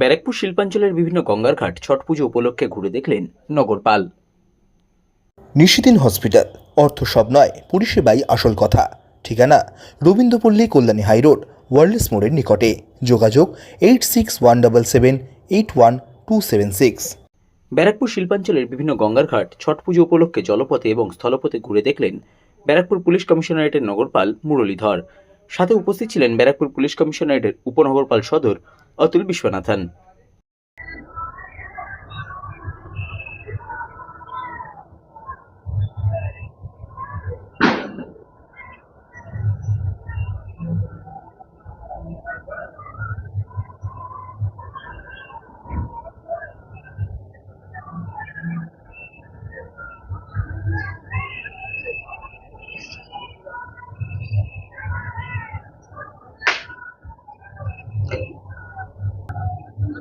ব্যারাকপুর শিল্পাঞ্চলের বিভিন্ন গঙ্গার ঘাট ছট পুজো উপলক্ষে ঘুরে দেখলেন নগরপাল। নিশিদিন হসপিটাল অর্থ সব নয় পরিষেবাই আসল কথা। ঠিকানা রবীন্দ্রপল্লী কল্যাণী হাইরোড ওয়ার্ল্ডস মোড়ের নিকটে। যোগাযোগ eight six one double seven eight one two seven six. Barrackpore শিল্পাঞ্চলের বিভিন্ন গঙ্গার ঘাট ছট পুজো উপলক্ষে জলপথে এবং স্থলপথে ঘুরে দেখলেন ব্যারাকপুর পুলিশ কমিশনারেটের নগরপাল মুরলীধর। সাথে উপস্থিত ছিলেন ব্যারাকপুর পুলিশ কমিশনারেটের উপনগরপাল সদর Atul Viswanathan.